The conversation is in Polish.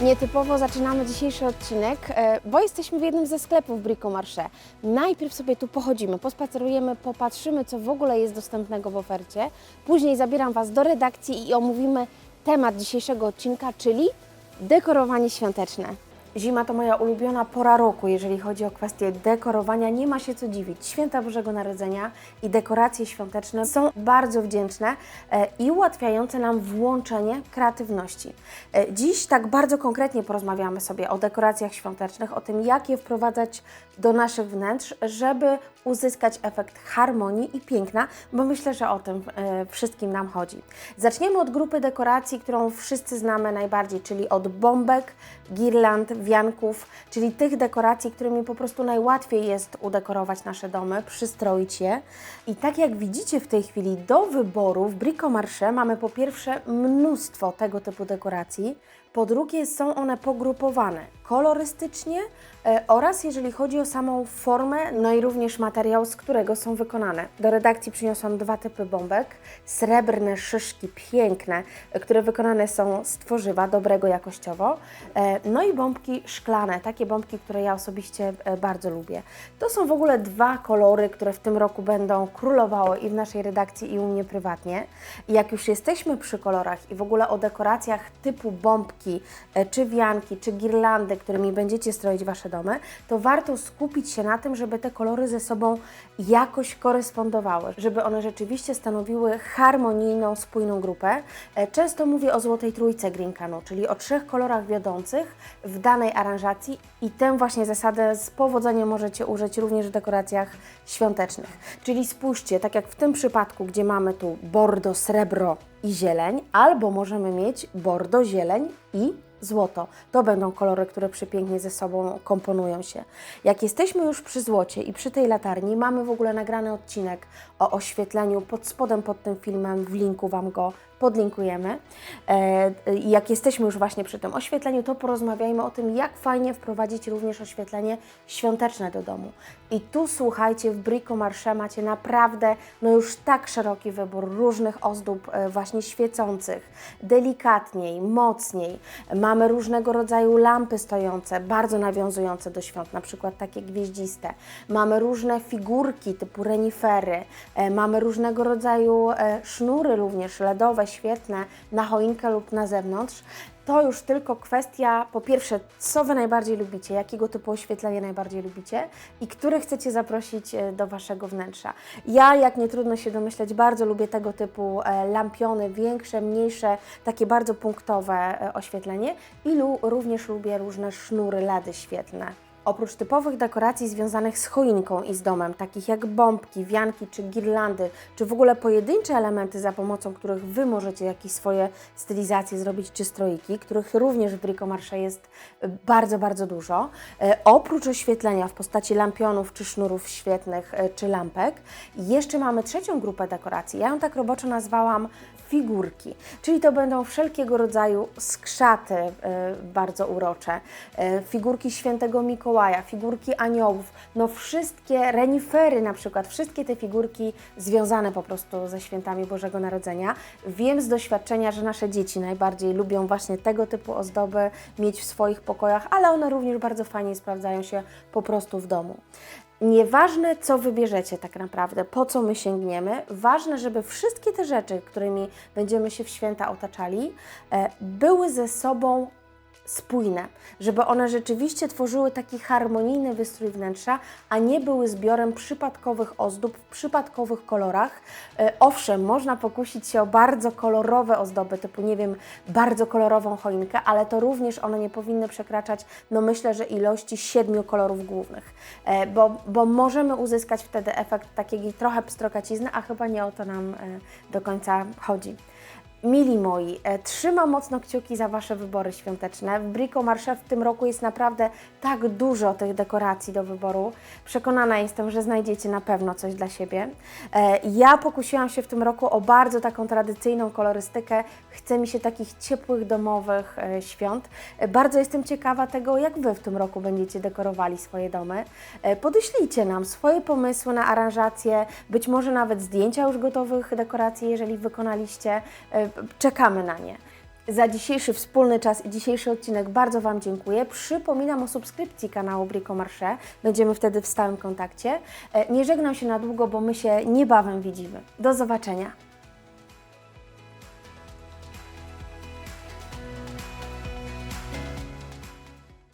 Nietypowo zaczynamy dzisiejszy odcinek, e, bo jesteśmy w jednym ze sklepów Brico Marché. Najpierw sobie tu pochodzimy, pospacerujemy, popatrzymy, co w ogóle jest dostępnego w ofercie. Później zabieram Was do redakcji i omówimy temat dzisiejszego odcinka, czyli dekorowanie świąteczne. Zima to moja ulubiona pora roku, jeżeli chodzi o kwestię dekorowania. Nie ma się co dziwić. Święta Bożego Narodzenia i dekoracje świąteczne są bardzo wdzięczne e, i ułatwiające nam włączenie kreatywności. E, Dziś tak bardzo konkretnie porozmawiamy sobie o dekoracjach świątecznych, o tym, jak je wprowadzać do naszych wnętrz, żeby uzyskać efekt harmonii i piękna, bo myślę, że o tym e, wszystkim nam chodzi. Zaczniemy od grupy dekoracji, którą wszyscy znamy najbardziej, czyli od bombek, girland, wianków, czyli tych dekoracji, którymi po prostu najłatwiej jest udekorować nasze domy, przystroić je. I tak jak widzicie w tej chwili do wyboru w Brico Marché mamy po pierwsze mnóstwo tego typu dekoracji, po drugie są one pogrupowane kolorystycznie e, oraz jeżeli chodzi o samą formę, no i również materiał, z którego są wykonane. Do redakcji przyniosłam dwa typy bombek, srebrne szyszki piękne, e, które wykonane są z tworzywa dobrego jakościowo, e, no i bombki szklane, takie bombki, które ja osobiście bardzo lubię. To są w ogóle dwa kolory, które w tym roku będą królowały i w naszej redakcji i u mnie prywatnie. I jak już jesteśmy przy kolorach i w ogóle o dekoracjach typu bombki, e, czy wianki, czy girlandy, którymi będziecie stroić Wasze domy, to warto skupić się na tym, żeby te kolory ze sobą jakoś korespondowały, żeby one rzeczywiście stanowiły harmonijną, spójną grupę. E, Często mówię o złotej trójce Green Canu, czyli o trzech kolorach wiodących w danej aranżacji i tę właśnie zasadę z powodzeniem możecie użyć również w dekoracjach świątecznych. Czyli spójrzcie, tak jak w tym przypadku, gdzie mamy tu bordo, srebro i zieleń, albo możemy mieć bordo, zieleń i złoto. To będą kolory, które przepięknie ze sobą komponują się. Jak jesteśmy już przy złocie i przy tej latarni, mamy w ogóle nagrany odcinek o oświetleniu pod spodem pod tym filmem, w linku Wam go podlinkujemy. E, jak jesteśmy już właśnie przy tym oświetleniu, to porozmawiajmy o tym, jak fajnie wprowadzić również oświetlenie świąteczne do domu. I tu słuchajcie, w Brico Marché macie naprawdę no już tak szeroki wybór różnych ozdób e, właśnie świecących, delikatniej, mocniej. Mamy różnego rodzaju lampy stojące, bardzo nawiązujące do świąt, na przykład takie gwieździste. Mamy różne figurki typu renifery, e, mamy różnego rodzaju sznury również LEDowe, świetne, na choinkę lub na zewnątrz. To już tylko kwestia, po pierwsze, co Wy najbardziej lubicie, jakiego typu oświetlenie najbardziej lubicie i które chcecie zaprosić e, do Waszego wnętrza. Ja, jak nie trudno się domyśleć, bardzo lubię tego typu e, lampiony, większe, mniejsze, takie bardzo punktowe e, oświetlenie i również lubię różne sznury, LEDy świetlne. Oprócz typowych dekoracji związanych z choinką i z domem, takich jak bombki, wianki czy girlandy, czy w ogóle pojedyncze elementy, za pomocą których Wy możecie jakieś swoje stylizacje zrobić, czy stroiki, których również w Brico Marché jest e, bardzo, bardzo dużo. E, oprócz oświetlenia w postaci lampionów, czy sznurów świetnych, e, czy lampek, jeszcze mamy trzecią grupę dekoracji. Ja ją tak roboczo nazwałam figurki, czyli to będą wszelkiego rodzaju skrzaty bardzo urocze, figurki świętego Mikołaja, figurki aniołów, no wszystkie renifery na przykład, wszystkie te figurki związane po prostu ze świętami Bożego Narodzenia. Wiem z doświadczenia, że nasze dzieci najbardziej lubią właśnie tego typu ozdoby mieć w swoich pokojach, ale one również bardzo fajnie sprawdzają się po prostu w domu. Nieważne, co wybierzecie tak naprawdę, po co my sięgniemy, ważne, żeby wszystkie te rzeczy, którymi będziemy się w święta otaczali, e, były ze sobą spójne, żeby one rzeczywiście tworzyły taki harmonijny wystrój wnętrza, a nie były zbiorem przypadkowych ozdób w przypadkowych kolorach. E, Owszem, można pokusić się o bardzo kolorowe ozdoby, typu nie wiem, bardzo kolorową choinkę, ale to również one nie powinny przekraczać, no myślę, że ilości siedmiu kolorów głównych, E, bo, bo możemy uzyskać wtedy efekt takiej trochę pstrokacizny, a chyba nie o to nam e, do końca chodzi. Mili moi, e, trzymam mocno kciuki za Wasze wybory świąteczne. W Brico Marché w tym roku jest naprawdę tak dużo tych dekoracji do wyboru. Przekonana jestem, że znajdziecie na pewno coś dla siebie. E, Ja pokusiłam się w tym roku o bardzo taką tradycyjną kolorystykę. Chce mi się takich ciepłych, domowych e, świąt. Bardzo jestem ciekawa tego, jak Wy w tym roku będziecie dekorowali swoje domy. Podeślijcie nam swoje pomysły na aranżację, być może nawet zdjęcia już gotowych dekoracji, jeżeli wykonaliście. Czekamy na nie. Za dzisiejszy wspólny czas i dzisiejszy odcinek bardzo Wam dziękuję. Przypominam o subskrypcji kanału Bricomarché. Będziemy wtedy w stałym kontakcie. E, Nie żegnam się na długo, bo my się niebawem widzimy. Do zobaczenia.